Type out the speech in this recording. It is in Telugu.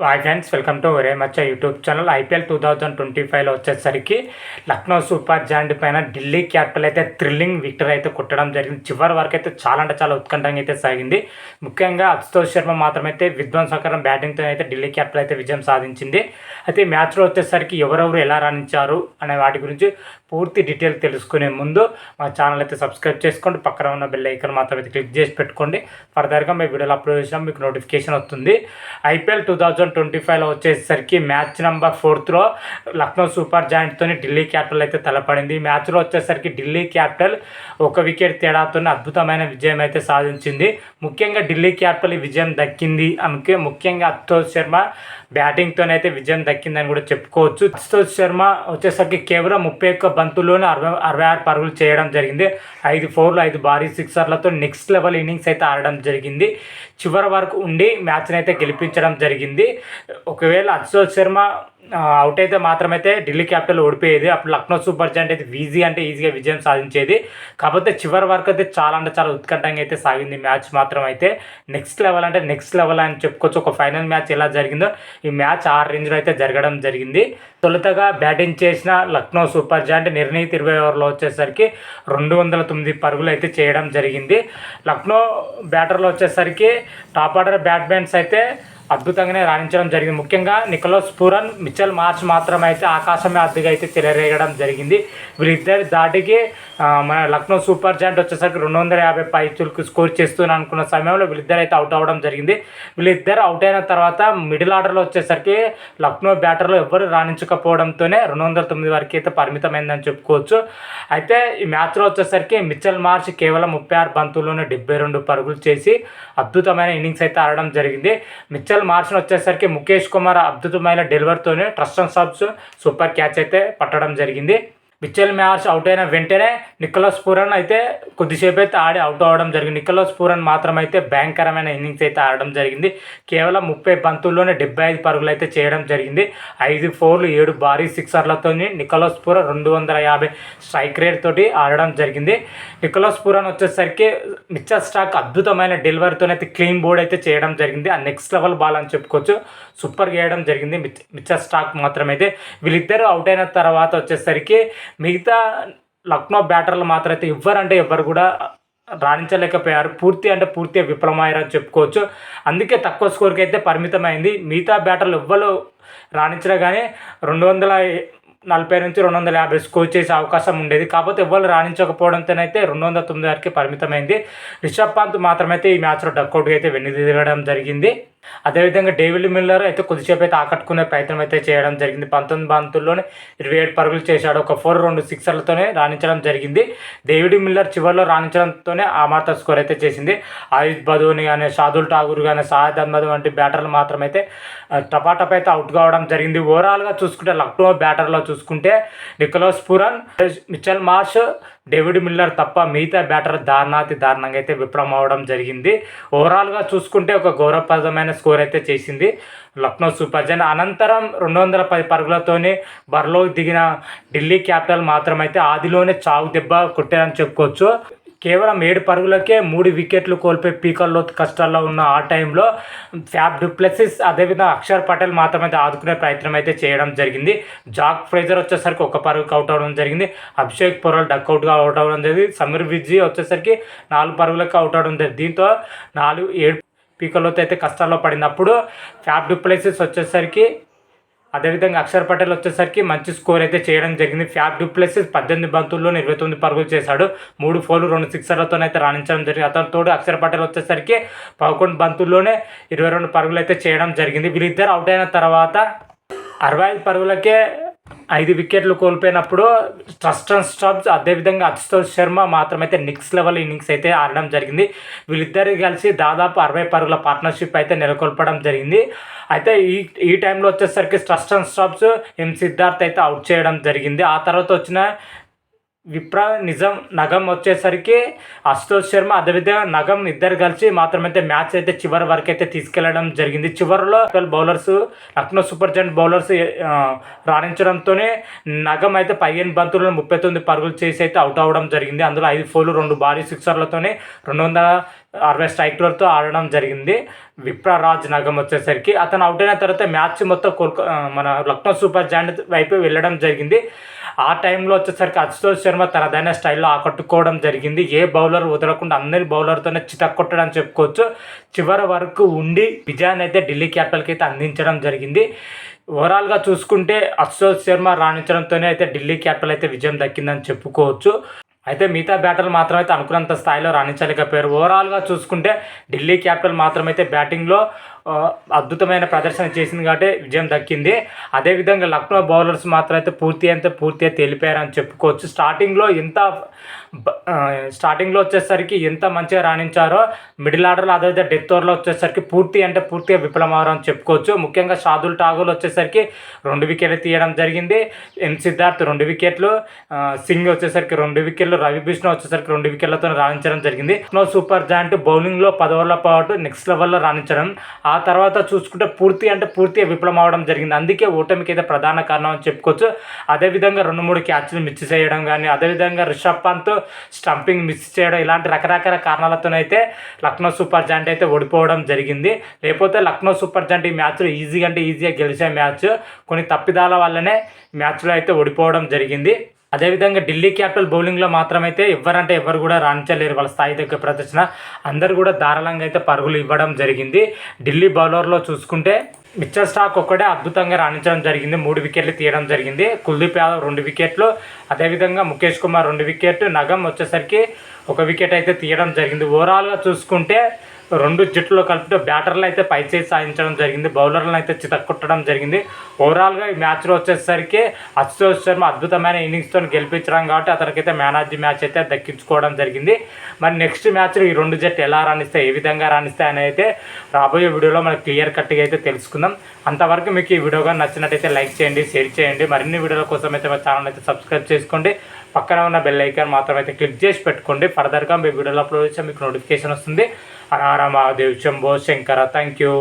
హాయ్ ఫ్రెండ్స్ వెల్కమ్ టు ఒరే మచ్చ YouTube channel IPL two thousand twenty ఫైవ్లో వచ్చేసరికి లక్నో సూపర్ జాయింట్ పైన ఢిల్లీ క్యాపిటల్ అయితే థ్రిల్లింగ్ విక్టరీ అయితే కొట్టడం జరిగింది. చివరి వరకు అయితే చాలా అంటే చాలా ఉత్కంఠంగా అయితే సాగింది. ముఖ్యంగా అశుతోష్ శర్మ మాత్రమైతే విధ్వంసకరం బ్యాటింగ్తో అయితే ఢిల్లీ క్యాపిటల్ అయితే విజయం సాధించింది. అయితే మ్యాచ్లో వచ్చేసరికి ఎవరెవరు ఎలా రాణించారు అనే వాటి గురించి పూర్తి డీటెయిల్ తెలుసుకునే ముందు మా ఛానల్ అయితే సబ్స్క్రైబ్ చేసుకోండి. పక్కన ఉన్న బెల్ ఐకన్ మాత్రం అయితే క్లిక్ చేసి పెట్టుకోండి. ఫర్దర్గా మీ వీడియోలు అప్లోడ్ చేసినా మీకు నోటిఫికేషన్ వస్తుంది. ఐపీఎల్ టూ థౌజండ్ ట్వంటీ ఫైవ్లో వచ్చేసరికి మ్యాచ్ నెంబర్ ఫోర్త్లో లక్నో సూపర్ జాయింట్తో ఢిల్లీ క్యాపిటల్ అయితే తలపడింది. ఈ మ్యాచ్లో వచ్చేసరికి ఢిల్లీ క్యాపిటల్ ఒక వికెట్ తేడాతో అద్భుతమైన విజయం అయితే సాధించింది. ముఖ్యంగా ఢిల్లీ క్యాపిటల్ విజయం దక్కింది అందుకే ముఖ్యంగా అశుతోష్ శర్మ బ్యాటింగ్తోనైతే విజయం దక్కిందని కూడా చెప్పుకోవచ్చు. అశుతోష్ శర్మ వచ్చేసరికి కేవలం ముప్పై ఒక్క బంతుల్లోనే అరవై అరవై ఆరు పరుగులు చేయడం జరిగింది. ఐదు ఫోర్లు ఐదు భారీ సిక్సర్లతో నెక్స్ట్ లెవెల్ ఇన్నింగ్స్ అయితే ఆడడం జరిగింది. చివరి వరకు ఉండి మ్యాచ్ని అయితే గెలిపించడం జరిగింది. ఒకవేళ అశోక్ శర్మ అవుట్ అయితే మాత్రమైతే ఢిల్లీ క్యాపిటల్ ఓడిపోయేది. అప్పుడు లక్నో సూపర్ జాయింట్ అయితే ఈజీ అంటే ఈజీగా విజయం సాధించేది. కాకపోతే చివరి వరకు అయితే చాలా అంటే చాలా ఉత్కంఠంగా అయితే సాగింది మ్యాచ్ మాత్రం అయితే నెక్స్ట్ లెవెల్ అంటే నెక్స్ట్ లెవెల్ అని చెప్పుకోవచ్చు. ఒక ఫైనల్ మ్యాచ్ ఎలా జరిగిందో ఈ మ్యాచ్ ఆ రేంజ్లో అయితే జరగడం జరిగింది. తొలుతగా బ్యాటింగ్ చేసిన లక్నో సూపర్ జాయింట్ నిర్ణీత ఇరవై ఓవర్లో వచ్చేసరికి రెండు వందల తొమ్మిది పరుగులు అయితే చేయడం జరిగింది. లక్నో బ్యాటర్లో వచ్చేసరికి టాప్ ఆర్డర్ బ్యాట్స్మెన్స్ అయితే అద్భుతంగానే రాణించడం జరిగింది. ముఖ్యంగా నికోలస్ పూరన్ మిచ్చల్ మార్చ్ మాత్రం అయితే ఆకాశమే అద్దెగా అయితే తెలరేగడం జరిగింది. వీళ్ళిద్దరి దాటికి మన లక్నో సూపర్ జాయింట్ వచ్చేసరికి రెండు వందల యాభై పైచులకు స్కోర్ చేస్తూ అనుకున్న సమయంలో వీళ్ళిద్దరు అయితే అవుట్ అవ్వడం జరిగింది. వీళ్ళిద్దరు అవుట్ అయిన తర్వాత మిడిల్ ఆర్డర్లో వచ్చేసరికి లక్నో బ్యాటర్లో ఎవరు రాణించకపోవడంతోనే రెండు వందల తొమ్మిది వరకు అయితే పరిమితమైందని చెప్పుకోవచ్చు. అయితే ఈ మ్యాచ్లో వచ్చేసరికి మిచ్చల్ మార్చ్ కేవలం ముప్పై ఆరు బంతుల్లోనే డెబ్బై రెండు పరుగులు చేసి అద్భుతమైన ఇన్నింగ్స్ అయితే ఆడడం జరిగింది. మిచ్చల్ మార్చ్ను వచ్చేసరికి ముఖేష్ కుమార్ అద్భుతమైన డెలివర్తోనే Tristan Stubbs super catch అయితే పట్టడం జరిగింది. మిచ్చల్ మ్యాచ్ అవుట్ అయిన వెంటనే నికోలస్ పూరన్ అయితే కొద్దిసేపు అయితే ఆడి అవుట్ అవ్వడం జరిగింది. నికోలస్ పూరన్ మాత్రం అయితే భయంకరమైన ఇన్నింగ్స్ అయితే ఆడడం జరిగింది. కేవలం ముప్పై బంతుల్లోనే డెబ్బై ఐదు పరుగులు అయితే చేయడం జరిగింది. ఐదు ఫోర్లు ఏడు భారీ సిక్సర్లతో నికోలస్ పూరన్ రెండు వందల యాభై స్ట్రైక్ రేట్ తోటి ఆడడం జరిగింది. నికోలస్ పూరన్ వచ్చేసరికి మిచ్చర్ స్టాక్ అద్భుతమైన డెలివరీతో అయితే క్లీన్ బోర్డ్ అయితే చేయడం జరిగింది. ఆ నెక్స్ట్ లెవెల్ బాల్ అని చెప్పుకోవచ్చు. సూపర్ వేయడం జరిగింది. మిచ్ మిచ్చర్ స్టాక్ మాత్రమైతే. వీళ్ళిద్దరు అవుట్ అయిన తర్వాత వచ్చేసరికి మిగతా లక్నో బ్యాటర్లు మాత్రం అయితే ఎవ్వరంటే ఎవ్వరు కూడా రాణించలేకపోయారు. పూర్తి అంటే పూర్తిగా విఫలమయ్యారని చెప్పుకోవచ్చు. అందుకే తక్కువ స్కోర్కి అయితే పరిమితమైంది. మిగతా బ్యాటర్లు ఎవ్వరు రాణించడం కానీ రెండు వందల నలభై నుంచి రెండు వందల యాభై స్కోర్ చేసే అవకాశం ఉండేది. కాకపోతే ఎవ్వరు రాణించకపోవడంతోనైతే రెండు వందల తొమ్మిది వరకు పరిమితమైంది. రిషబ్ పంత్ మాత్రమైతే ఈ మ్యాచ్లో డక్అవుట్గా అయితే వెన్నుదిగడం జరిగింది. అదేవిధంగా డేవిడ్ మిల్లర్ అయితే కొద్దిసేపు అయితే ఆకట్టుకునే ప్రయత్నం అయితే చేయడం జరిగింది. పంతొమ్మిది బంతుల్లోనే ఇరవై ఏడు పరుగులు చేశాడు. ఒక ఫోర్ రెండు సిక్సర్లతోనే రాణించడం జరిగింది. డేవిడ్ మిల్లర్ చివరిలో రాణించడంతోనే ఆ మాత్రం స్కోర్ అయితే చేసింది. ఆయుష్ బధువుని కానీ షాదుల్ ఠాగూర్ కానీ సాయద్ అహ్మద్ వంటి బ్యాటర్లు మాత్రమైతే ఆ, టపాటప్ అయితే అవుట్ కావడం జరిగింది. ఓవరాల్గా చూసుకుంటే లక్నో బ్యాటర్లో చూసుకుంటే Nicholas Pooran Mitchell Marsh David Miller తప్ప మిగతా బ్యాటర్ దారుణాతి దారుణంగా అయితే విఫలం అవడం జరిగింది ఓవరాల్గా చూసుకుంటే ఒక గౌరవప్రదమైన స్కోర్ అయితే చేసింది లక్నో సూపర్ జన్. అనంతరం రెండు వందల పది పరుగులతోనే బరిలో దిగిన ఢిల్లీ క్యాపిటల్ మాత్రమైతే ఆదిలోనే చావు దెబ్బ కొట్టారని చెప్పుకోవచ్చు. కేవలం ఏడు పరుగులకే మూడు వికెట్లు కోల్పోయి పీకల్లో కష్టాల్లో ఉన్న ఆ టైంలో ఫ్యాబ్ డూప్లెసిస్ అదేవిధంగా అక్షర్ పటేల్ మాత్రమే ఆదుకునే ప్రయత్నం అయితే చేయడం జరిగింది. జాక్ ఫ్రేజర్ వచ్చేసరికి ఒక పరుగుకి అవుట్ అవ్వడం జరిగింది. అభిషేక్ పొరల్ డక్అవుట్గా అవుట్ అవ్వడం జరిగింది. సమీర్ విజయ్ వచ్చేసరికి నాలుగు పరుగులకు అవుట్ అవ్వడం జరిగింది. దీంతో నాలుగు ఏడు పీకల్లోతో అయితే కష్టాల్లో పడినప్పుడు ఫ్యాబ్ డూప్లెసిస్ వచ్చేసరికి అదేవిధంగా అక్షర్ పటేల్ వచ్చేసరికి మంచి స్కోర్ అయితే చేయడం జరిగింది. ఫ్యాబ్ డూప్లెసిస్ పద్దెనిమిది బంతుల్లో ఇరవై తొమ్మిది పరుగులు చేశాడు. మూడు ఫోర్లు రెండు సిక్సర్లతో అయితే రాణించడం జరిగింది. అతని తోడు అక్షర్ పటేల్ వచ్చేసరికి పదకొండు బంతుల్లోనే ఇరవై రెండు పరుగులు అయితే చేయడం జరిగింది. వీళ్ళిద్దరు అవుట్ అయిన తర్వాత అరవై ఐదు పరుగులకే ఐదు వికెట్లు కోల్పోయినప్పుడు ట్రస్ట్ అండ్ స్టబ్స్ అదేవిధంగా అశుతోష్ శర్మ మాత్రమైతే నెక్స్ట్ లెవెల్ ఇన్నింగ్స్ అయితే ఆడడం జరిగింది. వీళ్ళిద్దరు కలిసి దాదాపు అరవై పరుగుల పార్ట్నర్షిప్ అయితే నెలకొల్పడం జరిగింది. అయితే ఈ ఈ టైంలో వచ్చేసరికి trust and Stubbs M Siddharth అయితే అవుట్ చేయడం జరిగింది. ఆ తర్వాత వచ్చిన విప్ర నిజం నగం వచ్చేసరికి అశుతోష్ శర్మ అదేవిధంగా నగం ఇద్దరు కలిసి మాత్రమైతే మ్యాచ్ అయితే చివరి వరకు అయితే తీసుకెళ్ళడం జరిగింది. చివరిలో bowlers Lucknow Super Giants bowlers రాణించడంతోనే నగం అయితే పదిహేను బంతులను ముప్పై తొమ్మిది పరుగులు చేసి అయితే అవుట్ అవ్వడం జరిగింది. అందులో ఐదు ఫోర్లు రెండు భారీ సిక్సర్లతోనే రెండు వందల అరవై స్ట్రైక్లతో ఆడడం జరిగింది. విప్రరాజ్ నగం వచ్చేసరికి అతను అవుట్ అయిన తర్వాత మ్యాచ్ మొత్తం కోల్క మన లక్నో సూపర్ జాయింట్ వైపు వెళ్ళడం జరిగింది. ఆ టైంలో వచ్చేసరికి అశుతోష్ శర్మ తనదైన స్టైల్లో ఆకట్టుకోవడం జరిగింది. ఏ బౌలర్ వదలకుండా అందరి బౌలర్తోనే చితక్కొట్టడం చెప్పుకోవచ్చు. చివరి వరకు ఉండి విజయాన్ని అయితే ఢిల్లీ క్యాపిటల్కి అయితే అందించడం జరిగింది. ఓవరాల్గా చూసుకుంటే అశోక్ శర్మ రాణించడంతోనే అయితే ఢిల్లీ క్యాపిటల్ అయితే విజయం దక్కిందని చెప్పుకోవచ్చు. అయితే మిగతా బ్యాటర్లు మాత్రం అయితే అనుకున్నంత స్థాయిలో రాణించలేకపోయారు. ఓవరాల్గా చూసుకుంటే ఢిల్లీ క్యాపిటల్ మాత్రమైతే బ్యాటింగ్లో అద్భుతమైన ప్రదర్శన చేసింది కాబట్టి విజయం దక్కింది. అదేవిధంగా లక్నో బౌలర్స్ మాత్రం అయితే పూర్తి అంతా పూర్తిగా తెలిపారని చెప్పుకోవచ్చు. స్టార్టింగ్లో ఎంత స్టార్టింగ్లో వచ్చేసరికి ఎంత మంచిగా రాణించారో మిడిల్ ఆర్డర్లో అదేవిధంగా డెత్ ఓవర్లో వచ్చేసరికి పూర్తి అంటే పూర్తిగా విఫలమవరని చెప్పుకోవచ్చు. ముఖ్యంగా షాదుల్ ఠాగూర్ వచ్చేసరికి రెండు వికెట్లు తీయడం జరిగింది. ఎన్ సిద్ధార్థ్ రెండు వికెట్లు సింగ్ వచ్చేసరికి రెండు వికెట్లు రవి బిష్ణు వచ్చేసరికి రెండు వికెట్లతో రాణించడం జరిగింది. నో సూపర్ జాయింట్ బౌలింగ్లో పదవర్ల పాటు నెక్స్ట్ లెవెల్లో రాణించడం. ఆ తర్వాత చూసుకుంటే పూర్తి అంటే పూర్తిగా విఫలం అవడం జరిగింది. అందుకే ఓటమికి అయితే ప్రధాన కారణం అని చెప్పుకోవచ్చు. అదేవిధంగా రెండు మూడు క్యాచ్లు మిస్ చేయడం కానీ అదేవిధంగా రిషబ్ పంత్ స్టంపింగ్ మిస్ చేయడం ఇలాంటి రకరకాల కారణాలతోనైతే లక్నో సూపర్ జాయింట్ అయితే ఓడిపోవడం జరిగింది. లేకపోతే లక్నో సూపర్ జాయింట్ ఈ మ్యాచ్లో ఈజీగా అంటే ఈజీగా గెలిచే మ్యాచ్. కొన్ని తప్పిదాల వల్లనే మ్యాచ్లో అయితే ఓడిపోవడం జరిగింది. అదేవిధంగా ఢిల్లీ క్యాపిటల్ బౌలింగ్లో మాత్రమైతే ఎవరంటే ఎవరు కూడా రాణించలేరు వాళ్ళ స్థాయి దగ్గర ప్రదర్శన. అందరు కూడా ధారాళంగా అయితే పరుగులు ఇవ్వడం జరిగింది. ఢిల్లీ బౌలర్లో చూసుకుంటే మిచ్చర్ స్టాక్ ఒక్కడే అద్భుతంగా రాణించడం జరిగింది. మూడు వికెట్లు తీయడం జరిగింది. కుల్దీప్ యాదవ్ రెండు వికెట్లు. అదేవిధంగా ముఖేష్ కుమార్ రెండు వికెట్ నగం వచ్చేసరికి ఒక వికెట్ అయితే తీయడం జరిగింది. ఓవరాల్గా చూసుకుంటే రెండు జట్లు కలిపి బ్యాటర్లు అయితే పైచేసి సాధించడం జరిగింది బౌలర్లను అయితే చితక్కొట్టడం జరిగింది. ఓవరాల్గా ఈ మ్యాచ్లో వచ్చేసరికి అశుతోష్ శర్మ అద్భుతమైన ఇన్నింగ్స్తో గెలిపించడం కాబట్టి అతనికైతే మ్యాన్ ఆఫ్ ది మ్యాచ్ అయితే దక్కించుకోవడం జరిగింది. మరి నెక్స్ట్ మ్యాచ్లో ఈ రెండు జట్లు ఎలా రాణిస్తాయి ఏ విధంగా రాణిస్తాయి అని అయితే రాబోయే వీడియోలో మనం క్లియర్ కట్గా అయితే తెలుసుకుందాం. అంతవరకు మీకు ఈ వీడియో నచ్చినట్టయితే లైక్ చేయండి షేర్ చేయండి. మరిన్ని వీడియోల కోసం అయితే మా ఛానల్ అయితే సబ్స్క్రైబ్ చేసుకోండి. పక్కన ఉన్న బెల్ ఐకాన్ మాత్రం అయితే క్లిక్ చేసి పెట్టుకోండి. ఫర్దర్గా మీ వీడియోలో అప్లోడ్ చేస్తే మీకు నోటిఫికేషన్ వస్తుంది. Hara Mahadev Shambho Shankara thank you